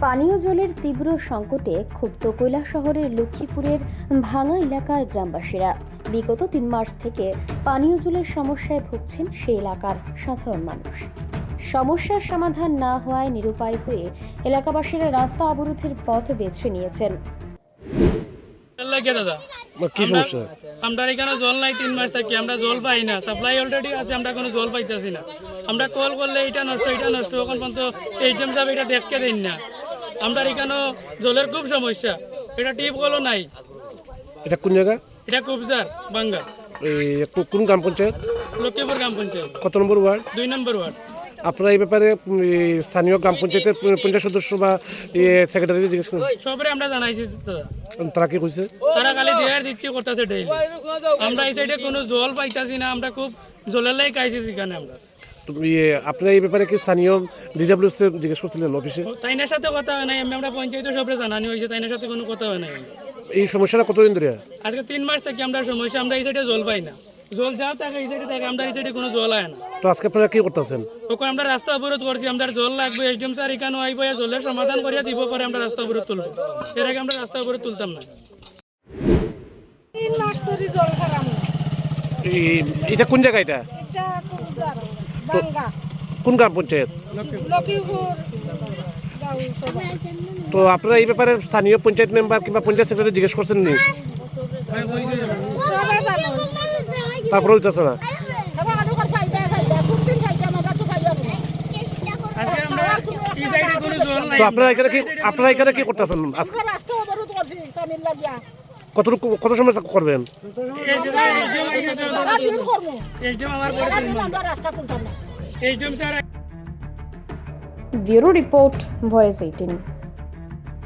পানীয় জলের তীব্র সংকটে ক্ষুব্ধ কৈলা শহরের লক্ষ্মীপুরের ভাঙা এলাকার গ্রামবাসীরা। বিগত তিন মাস থেকে পানীয় জলের সমস্যায় ভুগছেন সেই এলাকার সাধারণ মানুষ। সমস্যার সমাধান না হওয়ায় নিরুপায় হয়ে এলাকাবাসীরা রাস্তা অবরোধের পথ বেছে নিয়েছেন। কি আমরা- সমস্যা? আমরা এখানে জল নাই তিন মাস থাকি আমরা জল পাই না। সাপ্লাই অলরেডি আছে আমরা কোনো জল পাইতেছি না। আমরা কল করলে এটা নষ্ট এটা নষ্ট এখন পর্যন্ত এইচএম সাহেব এটা দেখতে দিন না। আমরা এখানে জলের খুব সমস্যা। এটা টিপ কলও নাই। এটা কোন জায়গা? এটা স্যার বাঙ্গা কোন গ্রাম পঞ্চায়েত? লক্ষ্মীপুর গ্রাম পঞ্চায়েত। কত নম্বর ওয়ার্ড? দুই নম্বর ওয়ার্ড। আপনারা এই ব্যাপারে স্থানীয় গ্রাম পঞ্চায়েতের পঞ্চায়েত সদস্য বা সেক্রেটারি জিজ্ঞেস সবরে আমরা জানাইছি তারা কি কইছে? তারা খালি দেয়ার দিচ্ছি করতেছে ডেইলি আমরা এই সাইডে কোনো জল পাইতাছি না আমরা খুব জলের লাই খাইছি সেখানে আমরা। ইয়ে, আপনারা এই ব্যাপারে কি স্থানীয় ডিডাব্লিউ জিজ্ঞেস করছিলেন অফিসে? তাইনার সাথে কথা হয় নাই আমরা পঞ্চায়েতের সবরে জানানি হয়েছে তাইনার সাথে কোনো কথা হয় নাই। এই সমস্যাটা কতদিন ধরে? আজকে তিন মাস থেকে আমরা সমস্যা আমরা এই সাইডে জল পাই না। জল যাও থাকে এই সাইডে থাকে আমরা এই সাইডে কোনো জল আয় না। তো আজকে আপনারা কি করতেছেন? ওখানে আমরা রাস্তা অবরোধ করছি আমরা জল লাগবে এসডিএম স্যার এখানে আইব জলের সমাধান করিয়া দিব পরে আমরা রাস্তা অবরোধ তুলব। এর আগে আমরা রাস্তা অবরোধ তুলতাম না। তিন মাস ধরে জল খারাপ এটা কোন জায়গা এটা? এটা কোন গ্রাম পঞ্চায়েত? তো আপনারা এই ব্যাপারে স্থানীয় পঞ্চায়েত মেম্বার কিংবা পঞ্চায়েত সেক্রেটারি জিজ্ঞেস করছেন নি? তারপরে হইতেছে না। তো আপনারা এখানে কি আপনারা এখানে কি করতেছেন আজকে? কতটুকু কত সময় করবেন? Bureau report voice eighteen.